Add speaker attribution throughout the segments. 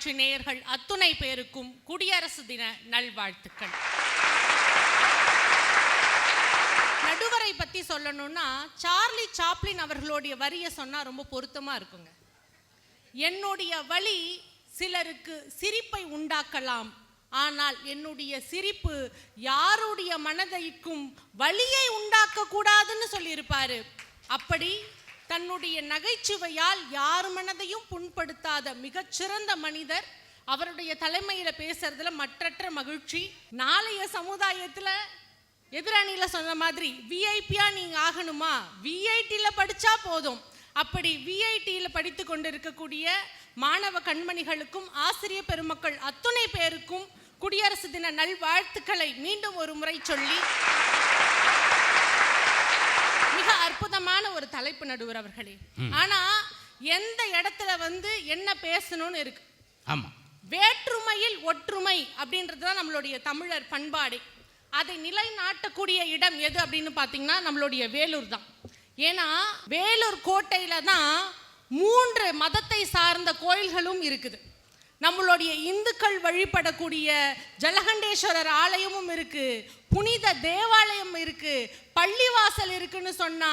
Speaker 1: தொலைக்காட்சி நேயர்கள் அத்துணை பேருக்கும் குடியரசு தின நல்வாழ்த்துக்கள். நடுவரை பத்தி சொல்லணும்னா சார்லி சாப்ளின் அவர்களுடைய வரியை சொன்னா ரொம்ப பொருத்தமா இருக்குங்க. என்னுடைய வழி சிலருக்கு சிரிப்பை உண்டாக்கலாம் ஆனால் என்னுடைய சிரிப்பு யாருடைய மனதைக்கும் வழியை உண்டாக்க கூடாதுன்னு சொல்லியிருப்பாரு. அப்படி தன்னுடைய நகைச்சுவையால் யார் மனதையும் புண்படுத்தாத மிகச்சிறந்த மனிதர். அவருடைய தலைமையில பேசுறதுல மற்றற்ற மகிழ்ச்சி. நாளைய சமுதாயத்துல எதிரணியில சொன்ன மாதிரி விஐபியா நீங்க ஆகணுமா? விஐடியில் படிச்சா போதும். அப்படி விஐடியில் படித்து கொண்டிருக்கக்கூடிய மாணவ கண்மணிகளுக்கும் ஆசிரிய பெருமக்கள் அத்துணை பேருக்கும் குடியரசு தின நல்வாழ்த்துக்களை மீண்டும் ஒரு முறை சொல்லி அற்புதமான ஒரு தலைப்பு நடுவர் அவர்களே. ஆனா எந்த இடத்துல வந்து என்ன பேசணும்னு இருக்கு?
Speaker 2: ஆமாம்
Speaker 1: வேற்றுமையில் ஒற்றுமை அப்படின்றது தான் நம்மளுடைய தமிழர் பண்பாடு. அதை நிலைநாட்டக்கூடிய இடம் எது அப்படின்னு பார்த்தீங்கன்னா நம்மளுடைய வேலூர் தான். ஏன்னா வேலூர் கோட்டையில தான் மூன்று மதத்தை சார்ந்த கோயில்களும் இருக்குது. நம்மளுடைய இந்துக்கள் வழிபடக்கூடிய ஜலகண்டேஸ்வரர் ஆலயமும் இருக்கு புனித தேவாலயம் இருக்கு பள்ளிவாசல் இருக்குன்னு சொன்னா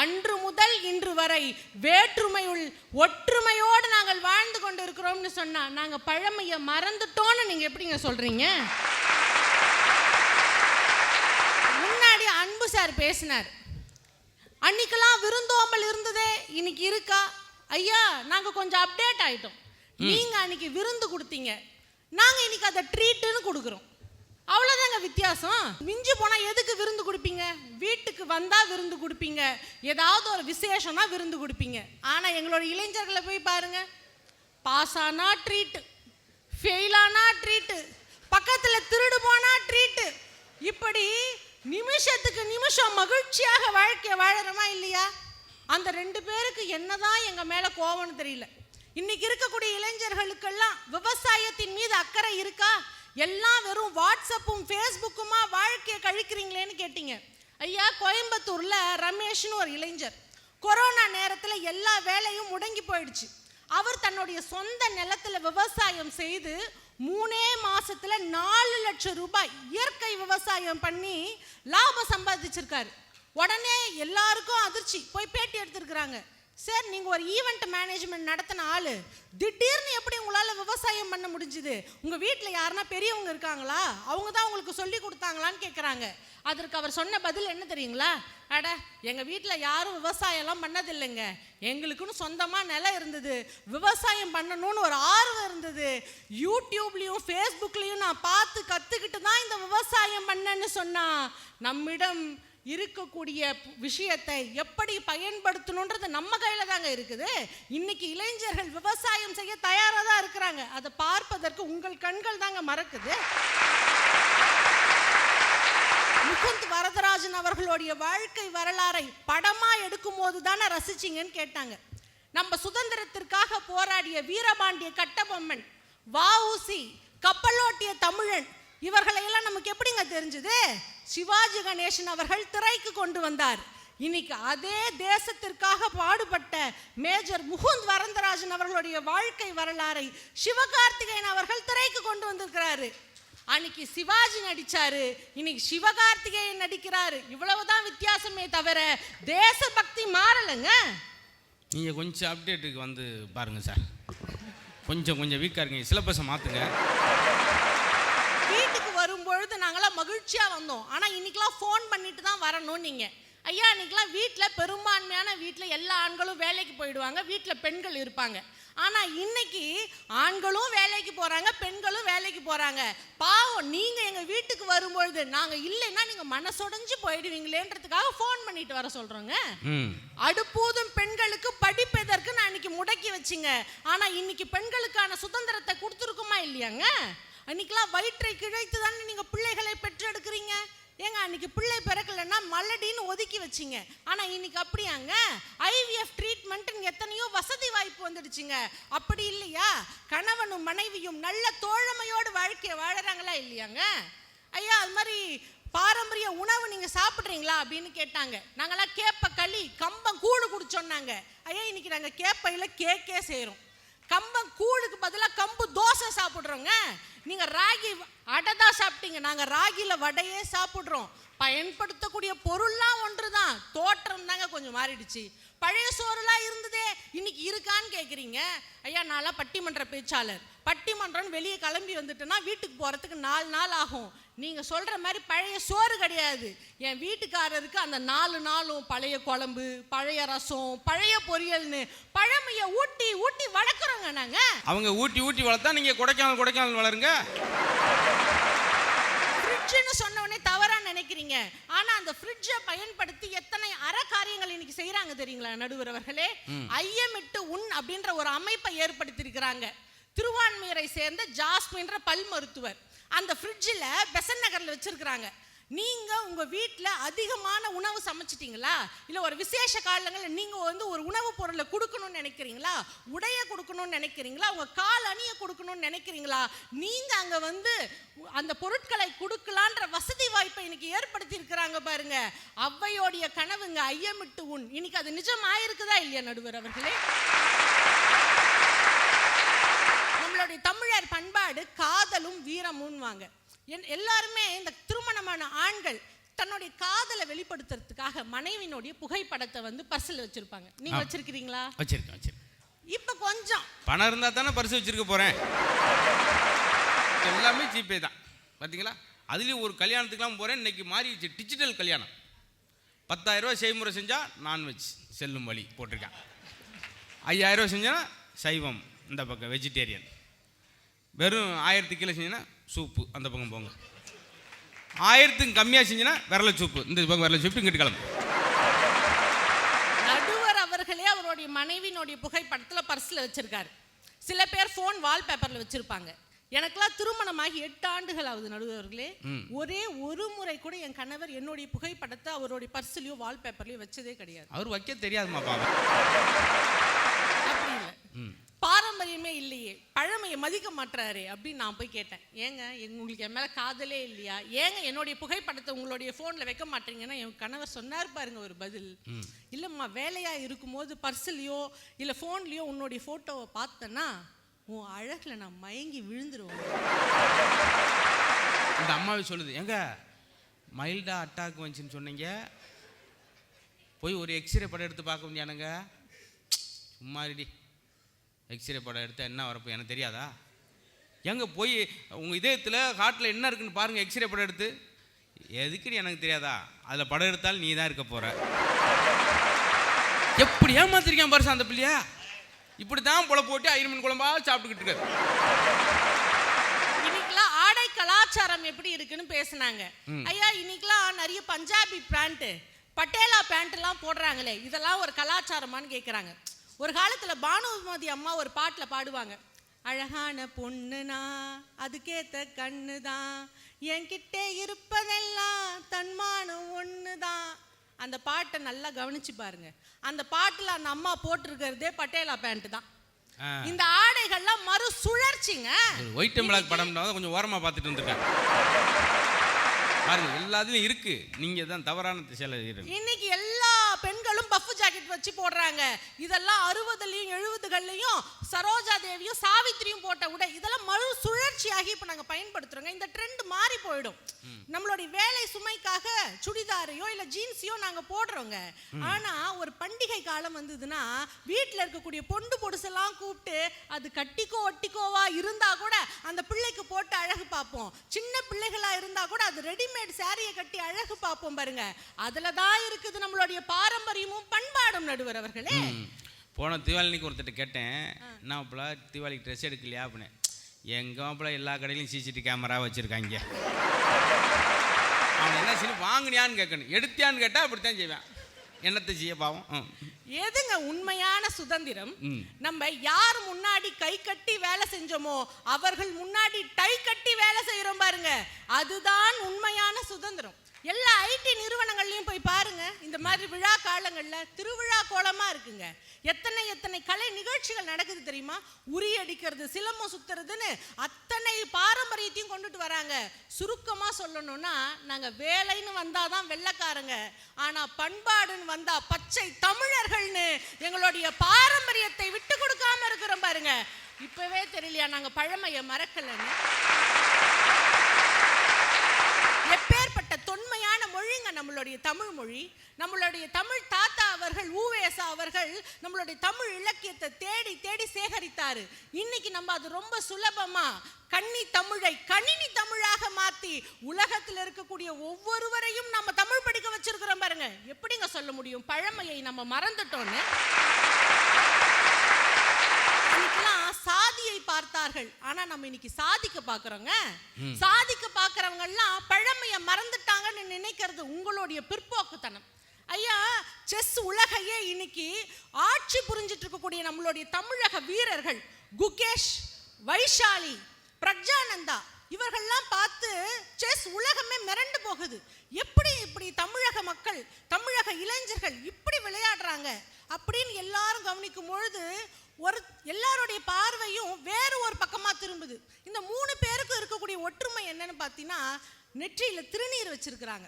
Speaker 1: அன்று முதல் இன்று வரை வேற்றுமையுள் ஒற்றுமையோடு நாங்கள் வாழ்ந்து கொண்டு இருக்கிறோம்னு சொன்னா நாங்க பழமையை மறந்துட்டோம்னு நீங்க எப்படிங்க சொல்றீங்க? முன்னாடி அன்பு சார் பேசினார். அன்னைக்கெல்லாம் விருந்தோம்பல் இருந்ததே இன்னைக்கு இருக்கா? ஐயா நாங்க கொஞ்சம் அப்டேட் ஆயிட்டோம். நீங்க அன்னைக்கு விருந்து கொடுத்தீங்க. நாங்க இன்னைக்கு அதை ட்ரீட்டுன்னு கொடுக்குறோம். அவ்வளோதாங்க வித்தியாசம். மிஞ்சி போனா எதுக்கு விருந்து கொடுப்பீங்க? வீட்டுக்கு வந்தா விருந்து கொடுப்பீங்க. ஏதாவது ஒரு விசேஷம்னா விருந்து கொடுப்பீங்க. ஆனா எங்களோட இளைஞர்களை போய் பாருங்க. பாஸ் ஆனா ட்ரீட்டு ஃபெயில் ஆனா ட்ரீட்டு பக்கத்துல திருடு போனா ட்ரீட்டு இப்படி நிமிஷத்துக்கு நிமிஷம் மகிழ்ச்சியாக வாழ்க்கையை வாழறோமா இல்லையா? அந்த ரெண்டு பேருக்கு என்னதான் எங்க மேல கோவம்னு தெரியல. இன்னைக்கு இருக்கக்கூடிய இளைஞர்களுக்கெல்லாம் விவசாயத்தின் மீது அக்கறை இருக்கா? எல்லாம் வெறும் வாட்ஸ்அப்பும் ஃபேஸ்புக்குமா வாழ்க்கையை கழிக்கிறீங்களேன்னு கேட்டீங்க. ஐயா கோயம்புத்தூர்ல ரமேஷ்னு ஒரு இளைஞர். கொரோனா நேரத்தில் எல்லா வேலையும் முடங்கி போயிடுச்சு. அவர் தன்னுடைய சொந்த நிலத்துல விவசாயம் செய்து மூணே மாசத்துல நாலு லட்சம் ரூபாய் இயற்கை விவசாயம் பண்ணி லாபம் சம்பாதிச்சிருக்காரு. உடனே எல்லாருக்கும் அதிர்ச்சி. போய் பேட்டி எடுத்திருக்கிறாங்க. சார் நீங்கள் ஒரு ஈவெண்ட் மேனேஜ்மெண்ட் நடத்தின ஆள். திடீர்னு எப்படி உங்களால் விவசாயம் பண்ண முடிஞ்சுது? உங்கள் வீட்டில் யாருன்னா பெரியவங்க இருக்காங்களா? அவங்க தான் உங்களுக்கு சொல்லி கொடுத்தாங்களான்னு கேட்குறாங்க அதற்கு அவர் சொன்ன பதில் என்ன தெரியுங்களா? அட எங்கள் வீட்டில் யாரும் விவசாயம்லாம் பண்ணதில்லைங்க. எங்களுக்குன்னு சொந்தமாக நிலம் இருந்தது. விவசாயம் பண்ணணும்னு ஒரு ஆர்வம் இருந்தது. யூடியூப்லேயும் ஃபேஸ்புக்லேயும் நான் பார்த்து கற்றுக்கிட்டு தான் இந்த விவசாயம் பண்ணேன்னு சொன்னால் நம்மிடம் இருக்கக்கூடிய விஷயத்தை எப்படி பயன்படுத்தணுன்றது நம்ம கையில் தாங்க இருக்குது. இன்னைக்கு இளைஞர்கள் விவசாயம் செய்ய தயாராக தான் இருக்கிறாங்க. அதை பார்ப்பதற்கு உங்கள் கண்கள் தாங்க மறக்குது. முகுந்த் வரதராஜன் அவர்களுடைய வாழ்க்கை வரலாறை படமா எடுக்கும் போது தானே ரசிச்சிங்கன்னு கேட்டாங்க. நம்ம சுதந்திரத்திற்காக போராடிய வீரபாண்டிய கட்டபொம்மன் வஉசி கப்பலோட்டிய தமிழன் இவர்களை எல்லாம் நமக்கு எப்படிங்க தெரிஞ்சது? சிவாஜி கணேசன் அவர்கள் திரைக்கு கொண்டு வந்தார். இன்னைக்கு அதே தேசத்திற்காக பாடுபட்ட மேஜர் முகுந்த் வரந்தராஜன் அவர்களுடைய வாழ்க்கை வரலாறை சிவகார்த்திகேயன் அவர்கள் திரைக்கு கொண்டு வந்திருக்கிறாரு. அன்னைக்கு சிவாஜி நடிச்சாரு. இன்னைக்கு சிவகார்த்திகேயன் நடிக்கிறாரு. இவ்வளவுதான் வித்தியாசமே தவிர தேசபக்தி மாறலைங்க.
Speaker 2: நீங்கள் கொஞ்சம் அப்டேட்டுக்கு வந்து பாருங்கள் சார். கொஞ்சம் கொஞ்சம் வீக்காக இருக்கீங்க. சிலபஸை மாற்றுங்க
Speaker 1: வரும்பொழுது நாங்களாம் மகிழ்ச்சியா வந்தோம். ஆனா இன்னைக்கெல்லாம் ஃபோன் பண்ணிட்டு தான் வரணும் நீங்க. ஐயா இன்னைக்கெல்லாம் வீட்டில் பெரும்பான்மையான வீட்டில் எல்லா ஆண்களும் வேலைக்கு போயிடுவாங்க. வீட்டில் பெண்கள் இருப்பாங்க. ஆனா இன்னைக்கு ஆண்களும் வேலைக்கு போறாங்க பெண்களும் வேலைக்கு போறாங்க. பாவம் நீங்க எங்க வீட்டுக்கு வரும்பொழுது நாங்க இல்லைன்னா நீங்க மனசுடைஞ்சு போயிடுவீங்களேன்றதுக்காக ஃபோன் பண்ணிட்டு வர சொல்றோங்க.
Speaker 2: ம்.
Speaker 1: அடுப்பூதும் பெண்களுக்கு படிப்பதற்கு நான் இன்னைக்கு முடக்கி வச்சிங்க? ஆனா இன்னைக்கு பெண்களுக்கான சுதந்திரத்தை கொடுத்துருக்குமா இல்லையாங்க? அன்னைக்கெல்லாம் வயிற்றை கிழைத்து தானே நீங்கள் பிள்ளைகளை பெற்றெடுக்கிறீங்க? ஏங்க அன்னைக்கு பிள்ளை பிறக்கலைன்னா மல்லடின்னு ஒதுக்கி வச்சிங்க. ஆனால் இன்னைக்கு அப்படியாங்க? ஐவிஎஃப் ட்ரீட்மெண்ட்டுன்னு எத்தனையோ வசதி வாய்ப்பு வந்துடுச்சுங்க. அப்படி இல்லையா? கணவனும் மனைவியும் நல்ல தோழமையோடு வாழ்க்கையை வாழறாங்களா இல்லையாங்க? ஐயா அது மாதிரி பாரம்பரிய உணவு நீங்கள் சாப்பிட்றீங்களா அப்படின்னு கேட்டாங்க. நாங்களாம் கேப்ப களி கம்பம் கூழு குடிச்சோன்னாங்க ஐயா இன்னைக்கு நாங்கள் கேப்பையில் கேக்கே செய்கிறோம் கம்பம் கூழுக்கு பதிலாக கம்பு தோசை சாப்பிட்றோங்க. நீங்கள் ராகி அடை தான் சாப்பிட்டீங்க. நாங்கள் ராகியில் வடையே சாப்பிட்றோம். பயன்படுத்தக்கூடிய பொருள்லாம் ஒன்று தான் தோற்றம் தாங்க கொஞ்சம் மாறிடுச்சு. பழைய சோறுலாம் இருந்ததே. இன்னைக்கு இருக்கான்னு கேட்குறீங்க ஐயா நான்லாம் பட்டிமன்ற பேச்சாளர். பட்டிமன்றம்னு வெளியே கிளம்பி வந்துட்டேன்னா வீட்டுக்கு போகிறதுக்கு நாலு நாள் ஆகும். நீங்கள் சொல்கிற மாதிரி பழைய சோறு கிடையாது. என் வீட்டுக்காரருக்கு அந்த நாலு நாளும் பழைய குழம்பு பழைய ரசம் பழைய பொரியல்னு பழமையை ஊட்டி ஊட்டி வளர்க்குறோங்க நாங்கள்
Speaker 2: அவங்க ஊட்டி ஊட்டி வளர்த்தா நீங்கள் கொடைக்கானல் கொடைக்கானல் வளருங்க.
Speaker 1: ஃப்ரிட்ஜ்னு சொன்ன உடனே தவறா நினைக்கிறீங்க. ஆனா அந்த ஃப்ரிட்ஜை பயன்படுத்தி எத்தனை அறக்காரியங்கள் இன்னைக்கு செய்றாங்க தெரியுங்களா நடுவர் அவர்களே ஐயமிட்டு உன் அப்படின்ற ஒரு அமைப்பை ஏற்படுத்தியிருக்கிறாங்க. திருவான்மையரை சேர்ந்த ஜாஸ்மின்ற பல் மருத்துவர் அந்த ஃப்ரிட்ஜில் பெசன் நகர்ல வச்சிருக்கிறாங்க. நீங்கள் உங்கள் வீட்டில் அதிகமான உணவு சமைச்சிட்டிங்களா? இல்லை ஒரு விசேஷ காலங்களில் நீங்கள் வந்து ஒரு உணவுப் பொருளை கொடுக்கணும்னு நினைக்கிறீங்களா? உடைய கொடுக்கணும்னு நினைக்கிறீங்களா? உங்கள் கால் அணிய கொடுக்கணும்னு நினைக்கிறீங்களா? நீங்கள் அங்கே வந்து அந்த பொருட்களை கொடுக்கலான்ற வசதி வாய்ப்பை இன்னைக்கு ஏற்படுத்தி இருக்கிறாங்க பாருங்க. அவ்வையோடைய கனவுங்க ஐயமிட்டு உன் இன்னைக்கு அது நிஜம் ஆயிருக்குதா இல்லையா நடுவர் அவர்களே? நம்மளுடைய தமிழர் பண்பாடு காதலும் வீரமும் வாங்க எல்லாருமே இந்த திருமணமான ஆண்கள் தன்னுடைய காதலை வெளிப்படுத்துறதுக்காக மனைவியினுடைய புகைப்படத்தை வந்து பர்சில் வச்சிருப்பாங்க. நீங்க. வச்சிருக்கிறீங்களா?
Speaker 2: வச்சிருக்கேன் வச்சிருக்கேன்.
Speaker 1: இப்ப கொஞ்சம்.
Speaker 2: பணம் இருந்தால் தானே பரிசு வச்சிருக்க போகிறேன் எல்லாமே ஜிபே தான். பார்த்தீங்களா அதுலேயும் ஒரு கல்யாணத்துக்குலாம் போகிறேன் இன்னைக்கு மாறிடுச்சு. டிஜிட்டல் கல்யாணம். பத்தாயிரரூவா செய்முறை செஞ்சால் நான்வெஜ் செல்லும் வழி போட்டிருக்கேன். ஐயாயிரரூவா செஞ்சேன்னா சைவம் இந்த பக்கம் வெஜிடேரியன் வெறும் ஆயிரத்து கீழே செஞ்சேன்னா சூப்பு. அந்த பக்கம் போங்க. ஆயிரத்துக்கு கம்மியாக செஞ்சேன்னா விரல சூப்பு. இந்த பக்கம் விரல சூப்பு இங்கிட்டு கிளம்பு.
Speaker 1: நடுவர் அவர்களே அவருடைய மனைவியினுடைய புகைப்படத்துல பர்ஸ்ல வச்சிருக்காரு. சில பேர் ஃபோன் வால்பேப்பர்ல வச்சிருப்பாங்க. எனக்கெல்லாம் திருமணமாகி எட்டு ஆண்டுகள் ஆகுது நடுவர்களே. ஒரே ஒரு முறை கூட என் கணவர் என்னுடைய புகைப்படத்தை அவருடைய பர்ஸ்லயோ வால்பேப்பர்லயோ வச்சதே கிடையாது.
Speaker 2: அவர் வைக்க தெரியாதுமா பாவம்.
Speaker 1: பாரம்பரியமே இல்லையே. பழமையை மதிக்க மாட்டாரு அப்படின்னு நான் போய் கேட்டேன். ஏங்க உங்களுக்கு என் மேல காதலே இல்லையா? ஏங்க என்னுடைய புகைப்படத்தை உங்களுடைய போன்ல வைக்க மாட்டீங்கன்னா என் கணவர் சொன்னார் பாருங்க ஒரு பதில். இல்லம்மா வேலையா இருக்கும்போது பர்ஸ்லயோ இல்ல போன்லயோ உன்னுடைய போட்டோவை பார்த்தேன்னா உன் அழகுல நான் மயங்கி விழுந்துருவேன்.
Speaker 2: இந்த அம்மாவே சொல்லுது எங்க மைல்டா அட்டாக் வந்துச்சுன்னு சொன்னீங்க. போய் ஒரு எக்ஸ்ரே படம் எடுத்து பார்க்க முடியானுங்க சும்மா ரெடி எக்ஸ்ரே படம் எடுத்தா என்ன வரப்போ எனக்கு தெரியாதா? எங்க போய் உங்கள் இதயத்தில் ஹார்ட்டில் என்ன இருக்குன்னு பாருங்கள் எக்ஸ்ரே படம் எடுத்து. எதுக்குன்னு எனக்கு தெரியாதா? அதில் படம் எடுத்தாலும் நீ தான் இருக்க போகிற எப்படி ஏமாத்திருக்கேன் பாருசா அந்த பிள்ளையா? இப்படி தான் புல போட்டு ஐரமன் குழம்பா சாப்பிட்டுக்கிட்டு இருக்காரு.
Speaker 1: இன்னைக்கெல்லாம் ஆடை கலாச்சாரம் எப்படி இருக்குன்னு பேசுனாங்க. ஐயா இன்னைக்கெல்லாம் நிறைய பஞ்சாபி பேண்ட் பட்டேலா பேண்ட் எல்லாம் போடுறாங்களே. இதெல்லாம் ஒரு கலாச்சாரமான்னு கேக்குறாங்க. ஒரு காலத்துல பானுமதி அம்மா ஒரு பாட்டுல பாடுவாங்க. அழகான பொண்ணுனா அதுக்கேத்த கண்ணுதான் என்கிட்ட இருப்பதெல்லாம் தன்மானம் ஒண்ணுதான் அந்த பாட்டை நல்லா கவனிச்சு பாருங்க. அந்த பாட்டுல அந்த அம்மா போட்டிருக்கிறதே பட்டேலா பேண்ட் தான். இந்த ஆடைகள்லாம் மறு சுழற்சிங்க.
Speaker 2: ஒயிட் அண்ட் பிளாக் படம் கொஞ்சம் ஓரமாக பார்த்துட்டு வந்துருக்கேன் பாருங்க எல்லாத்துலயும் இருக்கு. நீங்க தான் தவறான திசையில
Speaker 1: இன்னைக்கு எல்லா பஃப் ஜாக்கெட் வச்சு போடுறாங்க. இதெல்லாம் அறுபதுலயும் எழுபதுகள்லயும் சரோஜா தேவியும் சாவித்திரியும் போட்ட உடை. இதெல்லாம் மறு சுழற்சியாகி இப்ப நாங்க பயன்படுத்துறோங்க. இந்த ட்ரெண்ட் மாறி போயிடும். நம்மளுடைய வேலை சுமைக்காக சுடிதாரையோ இல்ல ஜீன்ஸையோ நாங்க போடுறோங்க. ஆனா ஒரு பண்டிகை காலம் வந்ததுன்னா வீட்ல இருக்கக்கூடிய பொண்டு பொடுசெல்லாம் கூப்பிட்டு அது கட்டிக்கோ ஒட்டிக்கோவா இருந்தா கூட அந்த பிள்ளைக்கு போட்டு அழகு பார்ப்போம். சின்ன பிள்ளைகளா இருந்தா கூட அது ரெடிமேட் சாரியை கட்டி அழகு பார்ப்போம் பாருங்க. அதுல தான் இருக்குது நம்மளுடைய பாரம்பரியமும். பண்பாடும் நடுவர் அவர்களே.
Speaker 2: போன தீபாவளிக்கு ஒருத்தர் கேட்டேன் என்ன மாப்பிள தீபாவளிக்கு ட்ரெஸ் எடுக்கலையா? அப்படின்னு. எங்க மாப்பிள எல்லா கடையிலையும் சிசிடிவி கேமரா வச்சிருக்காங்க. அவன் என்ன சொல்லி வாங்கினியான்னு கேட்கணும். எடுத்தியான்னு கேட்டா அப்படித்தான் செய்வேன். என்னத்தை செய்ய பாவம்.
Speaker 1: எதுங்க உண்மையான சுதந்திரம். நம்ம யார் முன்னாடி கை கட்டி வேலை செஞ்சோமோ அவர்கள் முன்னாடி டை கட்டி வேலை செய்யறோம் பாருங்க. அதுதான் உண்மையான சுதந்திரம் எல்லா ஐடி நிறுவனங்கள்லயும் போய் பாருங்க இந்த மாதிரி விழா காலங்களில் திருவிழா கோலமாக இருக்குங்க. எத்தனை எத்தனை கலை நிகழ்ச்சிகள் நடக்குது தெரியுமா? உரி அடிக்கிறது சிலம்பம் சுத்துறதுன்னு அத்தனை பாரம்பரியத்தையும் கொண்டுட்டு வராங்க. சுருக்கமாக சொல்லணும்னா நாங்கள் வேலைன்னு வந்தால் தான் வெள்ளைக்காரங்க. ஆனால் பண்பாடுன்னு வந்தால் பச்சை தமிழர்கள்னு எங்களுடைய பாரம்பரியத்தை விட்டு கொடுக்காம இருக்கிறோம் பாருங்க. இப்பவே தெரியலையா நாங்கள் பழமையை மறக்கலைன்னு? நம்மளுடைய தமிழ் மொழி நம்மளுடைய தமிழ் தாத்தா அவர்கள் ஊவேசா அவர்கள் நம்மளுடைய தமிழ் இலக்கியத்தை தேடி தேடி சேகரித்தாரு. இன்னைக்கு நம்ம அது ரொம்ப சுலபமா கன்னி தமிழை கணினி தமிழாக மாத்தி உலகத்தில் இருக்கக்கூடிய ஒவ்வொருவரையும் நம்ம தமிழ் படிக்க வச்சிருக்கிறோம் பாருங்க. எப்படிங்க சொல்ல முடியும்? பழமையை நம்ம மறந்துட்டோன்னு அன்னைக்கெல்லாம் சாதியை பார்த்தார்கள் ஆனா நம்ம இன்னைக்கு சாதிக்க பாக்குறோங்க சாதிக்க பாக்குறவங்க எல்லாம் பழமைய மறந்துட்டாங்கன்னு நினைக்கிறது உங்களுடைய பிற்போக்குத்தனம். ஐயா செஸ் உலகையே இன்னைக்கு ஆட்சி புரிஞ்சிட்டு இருக்கக்கூடிய நம்மளுடைய தமிழக வீரர்கள் குகேஷ் வைஷாலி பிரக்ஜானந்தா இவர்கள்லாம் பார்த்து செஸ் உலகமே மிரண்டு போகுது. எப்படி இப்படி தமிழக மக்கள் தமிழக இளைஞர்கள் இப்படி விளையாடுறாங்க அப்படின்னு எல்லாரும் கவனிக்கும் பொழுது ஒரு எல்லாருடைய பார்வையும் வேறு ஒரு பக்கமாக திரும்புது. இந்த மூணு பேருக்கும் இருக்கக்கூடிய ஒற்றுமை என்னன்னு பார்த்தீங்கன்னா நெற்றியில் திருநீர் வச்சிருக்கிறாங்க.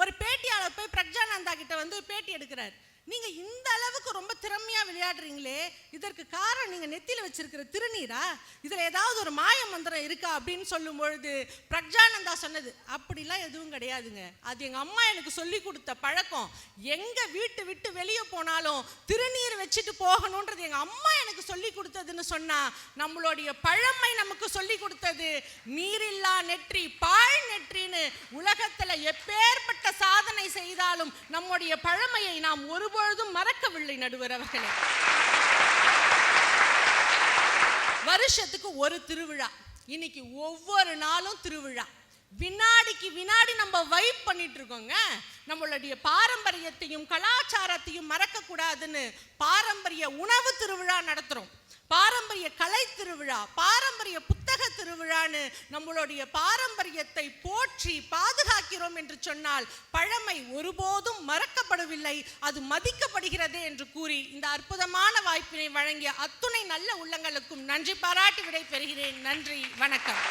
Speaker 1: ஒரு பேட்டியாளர் போய் பிரக்ஜானந்தா கிட்ட வந்து பேட்டி எடுக்கிறார். நீங்க இந்த அளவுக்கு ரொம்ப திறமையா விளையாடுறீங்களே இதற்கு காரணம் நீங்க நெத்தியில வச்சிருக்கிற திருநீரா? இதுல ஏதாவது ஒரு மாய மந்திரம் இருக்கா அப்படின்னு சொல்லும் பொழுது பிரஜானந்தா சொன்னது அப்படிலாம் எதுவும் கிடையாதுங்க. அது எங்க அம்மா எனக்கு சொல்லி கொடுத்த பழக்கம். எங்க வீட்டு விட்டு வெளியே போனாலும் திருநீர் வச்சுட்டு போகணுன்றது எங்க அம்மா எனக்கு சொல்லி கொடுத்ததுன்னு சொன்னா நம்மளுடைய பழமை நமக்கு சொல்லி கொடுத்தது நீரில்லா நெற்றி பாழ் நெற்றின்னு உலகத்துல எப்பேற்பட்ட சாதனை செய்தாலும் நம்முடைய பழமையை நாம் ஒரு ஒருபொழுதும் மறக்கவில்லை நடுவர் அவர்களே. வருஷத்துக்கு ஒரு திருவிழா. இன்னைக்கு ஒவ்வொரு நாளும் திருவிழா. வினாடிக்கு வினாடி நம்ம வைப் பண்ணிட்டு இருக்கோங்க நம்மளுடைய பாரம்பரியத்தையும் கலாச்சாரத்தையும் மறக்க கூடாதுன்னு பாரம்பரிய உணவு திருவிழா நடத்துறோம். பாரம்பரிய கலை திருவிழா பாரம்பரிய புத்தக திருவிழான்னு நம்மளுடைய பாரம்பரியத்தை போற்றி பாதுகாக்கிறோம் என்று சொன்னால் பழமை ஒருபோதும் மறக்கப்படவில்லை. அது மதிக்கப்படுகிறது என்று கூறி இந்த அற்புதமான வாய்ப்பினை வழங்கிய அத்துணை நல்ல உள்ளங்களுக்கும் நன்றி பாராட்டி விடை பெறுகிறேன் நன்றி வணக்கம்.